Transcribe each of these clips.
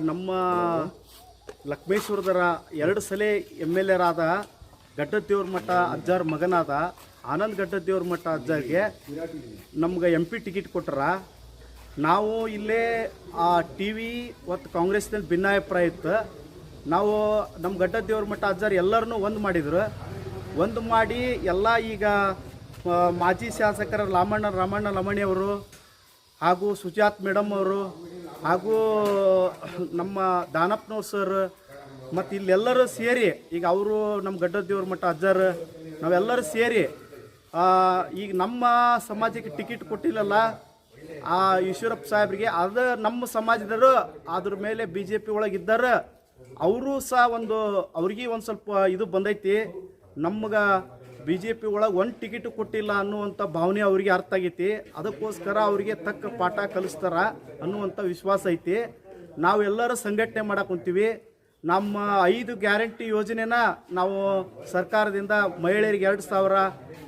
ನಮ್ಮ ಲಕ್ಷ್ಮೇಶ್ವರದರ ಎರಡು ಸಲ ಎಂ ಎಲ್ ಎರಾದ ಗಡ್ಡದೇವ್ರ ಮಠ ಅಜ್ಜಾರ ಮಗನಾದ ಆನಂದ್ ಗಡ್ಡದೇವ್ರ ಮಠ ಅಜ್ಜಾರಿಗೆ ನಮ್ಗೆ ಎಂ ಪಿ ಟಿಕೆಟ್ ಕೊಟ್ಟರ ನಾವು ಇಲ್ಲೇ ಆ ಟಿ ವಿ ಮತ್ತು ಕಾಂಗ್ರೆಸ್ನಲ್ಲಿ ಭಿನ್ನಾಭಿಪ್ರಾಯ ಇತ್ತು. ನಾವು ನಮ್ಮ ಗಡ್ಡದೇವ್ರ ಮಠ ಅಜ್ಜಾರ್ ಎಲ್ಲರನ್ನೂ ಒಂದು ಮಾಡಿದ್ರು. ಒಂದು ಮಾಡಿ ಎಲ್ಲ ಈಗ ಮಾಜಿ ಶಾಸಕರ ರಾಮಣ್ಣ ರಾಮಣ್ಣ ಲಮಣಿ ಅವರು ಹಾಗೂ ಸುಜಾತ್ ಮೇಡಮ್ ಅವರು ಹಾಗೂ ನಮ್ಮ ದಾನಪ್ಪನವ್ರು ಸರ್ ಮತ್ತು ಇಲ್ಲೆಲ್ಲರೂ ಸೇರಿ, ಈಗ ಅವರು ನಮ್ಮ ಗಡ್ಡದೇವ್ರ ಮಠ ಅಜ್ಜರ್, ನಾವೆಲ್ಲರೂ ಸೇರಿ ಈಗ ನಮ್ಮ ಸಮಾಜಕ್ಕೆ ಟಿಕೆಟ್ ಕೊಟ್ಟಿಲ್ಲಲ್ಲ, ಆ ಈಶ್ವರಪ್ಪ ಸಾಹೇಬ್ರಿಗೆ, ಅದು ನಮ್ಮ ಸಮಾಜದವರು, ಅದ್ರ ಮೇಲೆ ಬಿ ಜೆ ಪಿ ಒಳಗಿದ್ದಾರೆ ಅವರು ಸಹ ಒಂದು, ಅವ್ರಿಗೆ ಒಂದು ಸ್ವಲ್ಪ ಇದು ಬಂದೈತಿ, ನಮ್ಗೆ ಬಿ ಜೆ ಪಿ ಒಳಗೆ ಒಂದು ಟಿಕೆಟ್ ಕೊಟ್ಟಿಲ್ಲ ಅನ್ನುವಂಥ ಭಾವನೆ ಅವರಿಗೆ ಅರ್ಥ ಆಗೈತಿ. ಅದಕ್ಕೋಸ್ಕರ ಅವರಿಗೆ ತಕ್ಕ ಪಾಠ ಕಲಿಸ್ತಾರ ಅನ್ನುವಂಥ ವಿಶ್ವಾಸ ಐತಿ. ನಾವೆಲ್ಲರೂ ಸಂಘಟನೆ ಮಾಡಕ್ಕೆ ಕುಂತೀವಿ. ನಮ್ಮ ಐದು ಗ್ಯಾರಂಟಿ ಯೋಜನೆನ ನಾವು ಸರ್ಕಾರದಿಂದ ಮಹಿಳೆಯರಿಗೆ ಎರಡು ಸಾವಿರ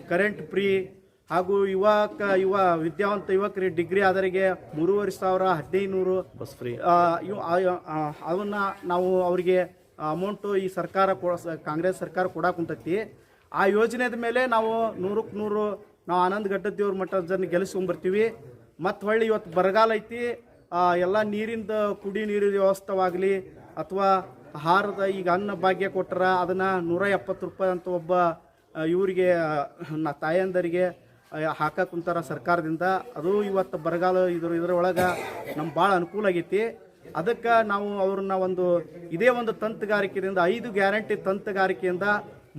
ಕರೆಂಟ್ ಫ್ರೀ ಹಾಗೂ ಯುವಕ ಯುವ ವಿದ್ಯಾವಂತ ಯುವಕರಿಗೆ ಡಿಗ್ರಿ ಆದರಿಗೆ ಮೂರುವರೆ ಸಾವಿರ ಹದಿನೈದು ಬಸ್ ಫ್ರೀ ಅದನ್ನು ನಾವು ಅವರಿಗೆ ಅಮೌಂಟು ಈ ಸರ್ಕಾರ ಕೊ- ಕಾಂಗ್ರೆಸ್ ಸರ್ಕಾರ ಕೊಡಕ್ಕೆ ಕುಂತೈತಿ. ಆ ಯೋಜನೆದ ಮೇಲೆ ನಾವು ನೂರಕ್ಕೆ ನೂರು, ನಾವು ಆನಂದ್ ಗಡ್ಡದೇವ್ರ ಮಠದ ಜನ ಗೆಲ್ಸ್ಕೊಂಡ್ಬರ್ತೀವಿ ಮತ್ತು ಹೊಳ್ಳಿ ಇವತ್ತು ಬರಗಾಲ ಐತಿ. ಎಲ್ಲ ನೀರಿಂದ, ಕುಡಿ ನೀರಿನ ವ್ಯವಸ್ಥೆವಾಗಲಿ, ಅಥವಾ ಆಹಾರದ ಈಗ ಅನ್ನ ಭಾಗ್ಯ ಕೊಟ್ಟರ ಅದನ್ನು ನೂರ ಎಪ್ಪತ್ತು ರೂಪಾಯಿ ಅಂತ ಒಬ್ಬ ಇವರಿಗೆ, ನಾ ತಾಯಂದರಿಗೆ ಹಾಕಕ್ಕೆ ಸರ್ಕಾರದಿಂದ. ಅದು ಇವತ್ತು ಬರಗಾಲ ಇದ್ರ ಇದ್ರೊಳಗೆ ನಮ್ಗೆ ಭಾಳ ಅನುಕೂಲ ಆಗೈತಿ. ಅದಕ್ಕೆ ನಾವು ಅವ್ರನ್ನ ಒಂದು, ಇದೇ ಒಂದು ತಂತಗಾರಿಕೆಯಿಂದ, ಐದು ಗ್ಯಾರಂಟಿ ತಂತುಗಾರಿಕೆಯಿಂದ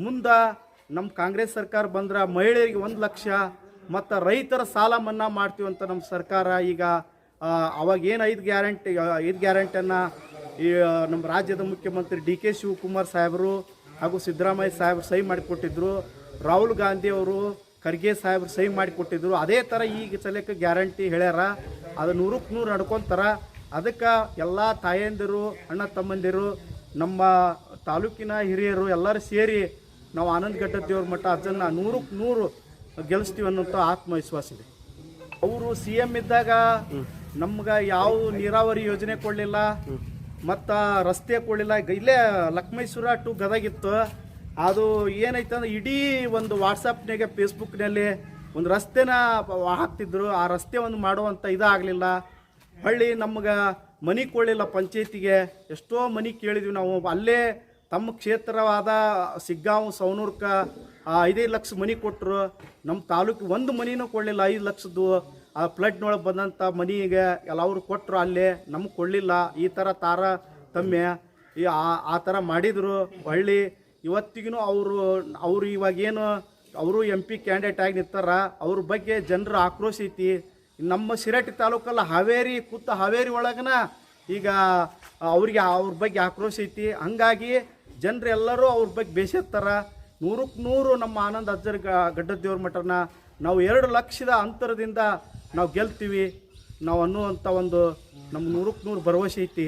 ಮುಂದೆ ನಮ್ಮ ಕಾಂಗ್ರೆಸ್ ಸರ್ಕಾರ ಬಂದ್ರೆ ಮಹಿಳೆಯರಿಗೆ ಒಂದು ಲಕ್ಷ, ಮತ್ತು ರೈತರ ಸಾಲ ಮನ್ನಾ ಮಾಡ್ತೀವಿ ಅಂತ ನಮ್ಮ ಸರ್ಕಾರ ಈಗ ಅವಾಗ ಏನು ಐದು ಗ್ಯಾರಂಟಿ ಐದು ಗ್ಯಾರಂಟಿಯನ್ನು ಈ ನಮ್ಮ ರಾಜ್ಯದ ಮುಖ್ಯಮಂತ್ರಿ ಡಿ ಕೆ ಶಿವಕುಮಾರ್ ಸಾಹೇಬರು ಹಾಗೂ ಸಿದ್ದರಾಮಯ್ಯ ಸಾಹೇಬರು ಸಹಿ ಮಾಡಿಕೊಟ್ಟಿದ್ರು. ರಾಹುಲ್ ಗಾಂಧಿ ಅವರು, ಖರ್ಗೆ ಸಾಹೇಬರು ಸಹಿ ಮಾಡಿಕೊಟ್ಟಿದ್ರು. ಅದೇ ಥರ ಈಗ ಸಲಕ್ಕೆ ಗ್ಯಾರಂಟಿ ಹೇಳ್ಯಾರ. ಅದು ನೂರಕ್ಕೆ ನೂರು ನಡ್ಕೊತಾರ. ಅದಕ್ಕೆ ಎಲ್ಲ ತಾಯಂದಿರು, ಅಣ್ಣ ತಮ್ಮಂದಿರು, ನಮ್ಮ ತಾಲೂಕಿನ ಹಿರಿಯರು ಎಲ್ಲರೂ ಸೇರಿ ನಾವು ಆನಂದ್ ದೇವ್ರ ಮಠ ಅದನ್ನು ನೂರಕ್ಕೆ ನೂರು ಗೆಲ್ಲಿಸ್ತೀವಿ ಅನ್ನೋಂಥ ಆತ್ಮವಿಶ್ವಾಸ ಇದೆ. ಅವರು ಸಿ ಎಂ ಇದ್ದಾಗ ನಮ್ಗೆ ಯಾವ ನೀರಾವರಿ ಯೋಜನೆ ಕೊಡಲಿಲ್ಲ, ಮತ್ತು ರಸ್ತೆ ಕೊಡಲಿಲ್ಲ. ಇಲ್ಲೇ ಲಕ್ಷ್ಮೇಶ್ವರ ಟು ಗದಗಿತ್ತು. ಅದು ಏನೈತೆ ಅಂದ್ರೆ ಇಡೀ ಒಂದು ವಾಟ್ಸಪ್ನಾಗೆ ಫೇಸ್ಬುಕ್ನಲ್ಲಿ ಒಂದು ರಸ್ತೆನ ಹಾಕ್ತಿದ್ರು. ಆ ರಸ್ತೆ ಒಂದು ಮಾಡುವಂಥ ಇದಾಗಲಿಲ್ಲ. ಹಳ್ಳಿ ನಮ್ಗೆ ಮನಿ ಕೊಡಲಿಲ್ಲ ಪಂಚಾಯತಿಗೆ. ಎಷ್ಟೋ ಮನಿ ಕೇಳಿದ್ವಿ ನಾವು. ಅಲ್ಲೇ ತಮ್ಮ ಕ್ಷೇತ್ರವಾದ ಸಿಗ್ಗಾಂವ್ ಸವನೂರ್ಕ ಐದೈದು ಲಕ್ಷ ಮನಿ ಕೊಟ್ಟರು ನಮ್ಮ ತಾಲೂಕು ಒಂದು ಮನಿನೂ ಕೊಡಲಿಲ್ಲ, ಐದು ಲಕ್ಷದ್ದು. ಆ ಫ್ಲಡ್ನೊಳಗೆ ಬಂದಂಥ ಮನಿಗೆ ಎಲ್ಲವರು ಕೊಟ್ಟರು ಅಲ್ಲೇ, ನಮಗೆ ಕೊಡಲಿಲ್ಲ. ಈ ಥರ ತಾರ ತಮ್ಮೆ, ಈ ಆ- ಥರ ಮಾಡಿದರು. ಹೊಳ್ಳಿ ಇವತ್ತಿಗೂ ಅವರು ಅವರು ಇವಾಗೇನು ಅವರು ಎಂ ಪಿ ಕ್ಯಾಂಡಿಡೇಟ್ ಆಗಿ ನಿಂತಾರ. ಅವ್ರ ಬಗ್ಗೆ ಜನರ ಆಕ್ರೋಶ ಐತಿ. ನಮ್ಮ ಶಿರಟ್ಟಿ ತಾಲೂಕಲ್ಲಿ ಹಾವೇರಿ, ಕೂತ ಹಾವೇರಿ ಒಳಗನ ಈಗ ಅವ್ರಿಗೆ, ಅವ್ರ ಬಗ್ಗೆ ಆಕ್ರೋಶ ಐತಿ. ಹಂಗಾಗಿ ಜನರು ಎಲ್ಲರೂ ಅವ್ರ ಬಗ್ಗೆ ಬೇಸತ್ತಾರ. ನೂರಕ್ಕೆ ನೂರು ನಮ್ಮ ಆನಂದ್ ಅಜ್ಜರ್ ಗಡ್ಡ ದೇವ್ರ ಮಠನ ನಾವು ಎರಡು ಲಕ್ಷದ ಅಂತರದಿಂದ ನಾವು ಗೆಲ್ತೀವಿ. ನಾವು ಅನ್ನುವಂಥ ಒಂದು ನಮ್ಮ ನೂರಕ್ಕೆ ನೂರು ಭರವಸೆ ಐತಿ.